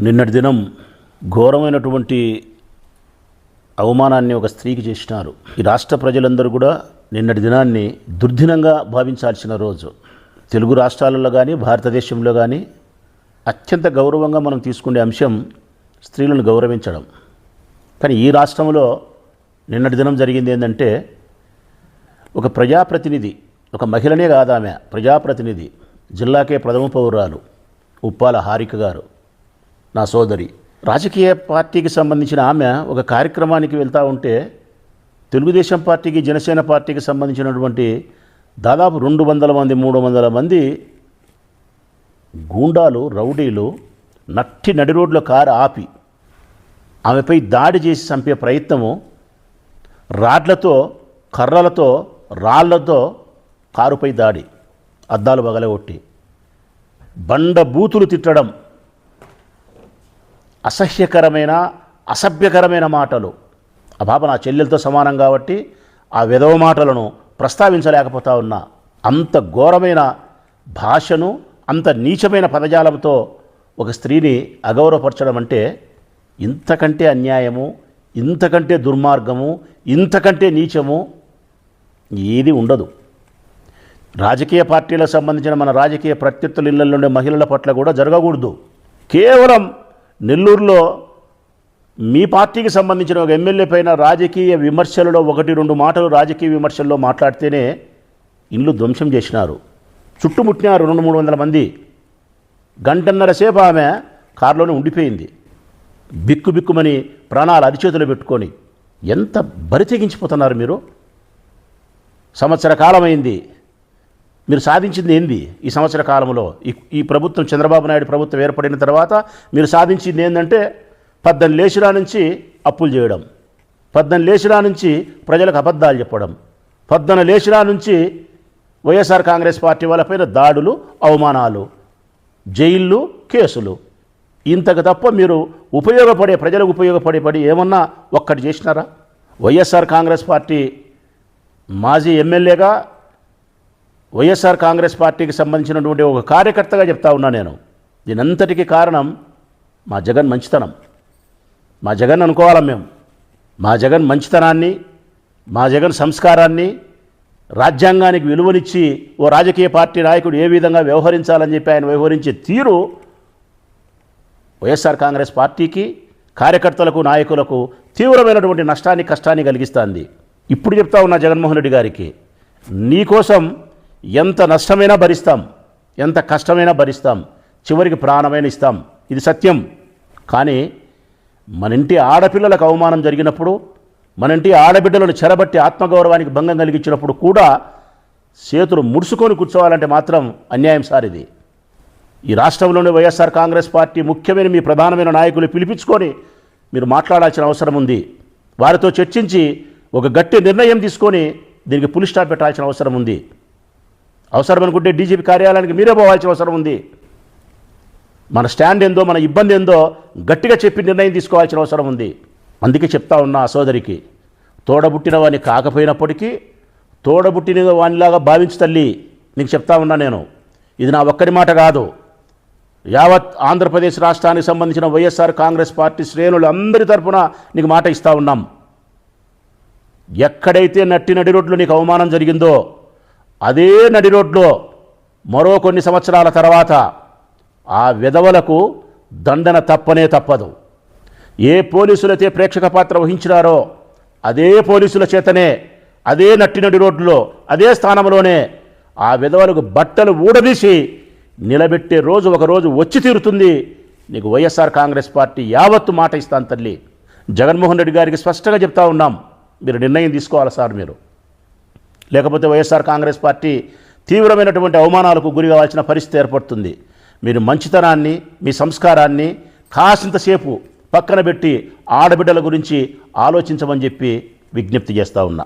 నిన్నటి దినం ఘోరమైనటువంటి అవమానాన్ని ఒక స్త్రీకి చేసినారు. ఈ రాష్ట్ర ప్రజలందరూ కూడా నిన్నటి దినాన్ని దుర్దినంగా భావించాల్సిన రోజు. తెలుగు రాష్ట్రాలలో కానీ భారతదేశంలో కానీ అత్యంత గౌరవంగా మనం తీసుకునే అంశం స్త్రీలను గౌరవించడం. కానీ ఈ రాష్ట్రంలో నిన్నటి దినం జరిగింది ఏంటంటే ఒక ప్రజాప్రతినిధి ఒక మహిళనే కాదామె ప్రజాప్రతినిధి జిల్లాకే ప్రథమ పౌరాలు ఉప్పాల హారిక గారు. నా సోదరి. రాజకీయ పార్టీకి సంబంధించిన ఆమె ఒక కార్యక్రమానికి వెళ్తూ ఉంటే తెలుగుదేశం పార్టీకి జనసేన పార్టీకి సంబంధించినటువంటి దాదాపు రెండు వందల మంది మూడు వందల మంది గూండాలు రౌడీలు నట్టి నడి రోడ్లో కారు ఆపి ఆమెపై దాడి చేసి చంపే ప్రయత్నము రాడ్లతో కర్రలతో రాళ్ళతో కారుపై దాడి అద్దాలు పగలగొట్టి. బండ బూతులు తిట్టడం అసహ్యకరమైన అసభ్యకరమైన మాటలు. ఆ పాప నా చెల్లెలతో సమానం కాబట్టి ఆ విధవ మాటలను ప్రస్తావించలేకపోతా ఉన్నా అంత ఘోరమైన భాషను అంత నీచమైన పదజాలంతో ఒక స్త్రీని అగౌరవపరచడం అంటే ఇంతకంటే అన్యాయము ఇంతకంటే దుర్మార్గము ఇంతకంటే నీచము ఏది ఉండదు. రాజకీయ పార్టీలకు సంబంధించిన మన రాజకీయ ప్రత్యర్థుల ఇళ్ళలో మహిళల పట్ల కూడా జరగకూడదు. కేవలం నెల్లూరులో మీ పార్టీకి సంబంధించిన ఒక ఎమ్మెల్యే పైన రాజకీయ విమర్శలలో ఒకటి రెండు మాటలు రాజకీయ విమర్శల్లో మాట్లాడితేనే ఇండ్లు ధ్వంసం చేసినారు. చుట్టుముట్టినారు రెండు మూడు వందల మంది గంటన్నర సేపు ఆమె కారులోనే ఉండిపోయింది. బిక్కు బిక్కుమని ప్రాణాలు అరిచేతులు పెట్టుకొని ఎంత బరి తెగించిపోతున్నారు మీరు? సంవత్సర కాలమైంది. మీరు సాధించింది ఏంది? ఈ సంవత్సర కాలంలో ఈ ఈ ప్రభుత్వం చంద్రబాబు నాయుడు ప్రభుత్వం ఏర్పడిన తర్వాత మీరు సాధించింది ఏంటంటే పద్దెనిమిది లేచిరా నుంచి అప్పులు చేయడం పద్దెని లేచిరా నుంచి ప్రజలకు అబద్ధాలు చెప్పడం పద్దెని లేచిరా నుంచి వైఎస్ఆర్ కాంగ్రెస్ పార్టీ వాళ్ళపైన దాడులు అవమానాలు జైళ్ళు కేసులు. ఇంతకు తప్ప మీరు ఉపయోగపడే ప్రజలకు ఉపయోగపడే పడి ఏమన్నా ఒక్కటి చేసినారా? వైఎస్ఆర్ కాంగ్రెస్ పార్టీ మాజీ ఎమ్మెల్యేగా వైఎస్ఆర్ కాంగ్రెస్ పార్టీకి సంబంధించినటువంటి ఒక కార్యకర్తగా చెప్తా ఉన్నా నేను. దీనంతటికీ కారణం మా జగన్ మంచితనం. మా జగన్ అనుకోవాలా మేము. మా జగన్ మంచితనాన్ని మా జగన్ సంస్కారాన్ని రాజ్యాంగానికి విలువనిచ్చి ఓ రాజకీయ పార్టీ నాయకుడు ఏ విధంగా వ్యవహరించాలని చెప్పి ఆయన వ్యవహరించే తీరు వైఎస్ఆర్ కాంగ్రెస్ పార్టీకి కార్యకర్తలకు నాయకులకు తీవ్రమైనటువంటి నష్టాన్ని కష్టాన్ని కలిగిస్తుంది. ఇప్పుడు చెప్తా ఉన్నా జగన్మోహన్ రెడ్డి గారికి నీకోసం ఎంత నష్టమైనా భరిస్తాం ఎంత కష్టమైనా భరిస్తాం చివరికి ప్రాణమైన ఇస్తాం. ఇది సత్యం. కానీ మన ఇంటి ఆడపిల్లలకు అవమానం జరిగినప్పుడు మన ఇంటి ఆడబిడ్డలను చెరబట్టి ఆత్మగౌరవానికి భంగం కలిగించినప్పుడు కూడా చేతులు ముడుచుకొని కూర్చోవాలంటే మాత్రం అన్యాయం సార్ ఇది. ఈ రాష్ట్రంలోని వైఎస్ఆర్ కాంగ్రెస్ పార్టీ ముఖ్యమైన మీ ప్రధానమైన నాయకులు పిలిపించుకొని మీరు మాట్లాడాల్సిన అవసరం ఉంది. వారితో చర్చించి ఒక గట్టి నిర్ణయం తీసుకొని దీనికి పులి స్టాప్ పెట్టాల్సిన అవసరం ఉంది. అవసరం అనుకుంటే డీజీపీ కార్యాలయానికి మీరే పోవాల్సిన అవసరం ఉంది. మన స్టాండ్ ఏందో మన ఇబ్బంది ఏందో గట్టిగా చెప్పి నిర్ణయం తీసుకోవాల్సిన అవసరం ఉంది. అందుకే చెప్తా ఉన్నా ఆ సోదరికి తోడబుట్టిన వాడిని కాకపోయినప్పటికీ తోడబుట్టిన వానిలాగా భావించు తల్లి నీకు చెప్తా ఉన్నా నేను. ఇది నా ఒక్కరి మాట కాదు. యావత్ ఆంధ్రప్రదేశ్ రాష్ట్రానికి సంబంధించిన వైఎస్ఆర్ కాంగ్రెస్ పార్టీ శ్రేణులు అందరి తరఫున నీకు మాట ఇస్తా ఉన్నాం. ఎక్కడైతే నట్టి నడి రోడ్లో నీకు అవమానం జరిగిందో అదే నడి రోడ్లో మరో కొన్ని సంవత్సరాల తర్వాత ఆ విధవలకు దండన తప్పనే తప్పదు. ఏ పోలీసులైతే ప్రేక్షక పాత్ర వహించినారో అదే పోలీసుల చేతనే అదే నట్టినడి రోడ్లో అదే స్థానంలోనే ఆ విధవలకు బట్టలు ఊడదీసి నిలబెట్టే రోజు ఒకరోజు వచ్చి తీరుతుంది. నీకు వైఎస్ఆర్ కాంగ్రెస్ పార్టీ యావత్తు మాట ఇస్తాను తల్లి. జగన్మోహన్ రెడ్డి గారికి స్పష్టంగా చెప్తా ఉన్నాం. మీరు నిర్ణయం తీసుకోవాలి సార్ మీరు. లేకపోతే వైఎస్ఆర్ కాంగ్రెస్ పార్టీ తీవ్రమైనటువంటి అవమానాలకు గురి కావాల్సిన పరిస్థితి ఏర్పడుతుంది. మీరు మంచితనాన్ని మీ సంస్కారాన్ని కాసింతసేపు పక్కన పెట్టి ఆడబిడ్డల గురించి ఆలోచించమని చెప్పి విజ్ఞప్తి చేస్తూ ఉన్నా.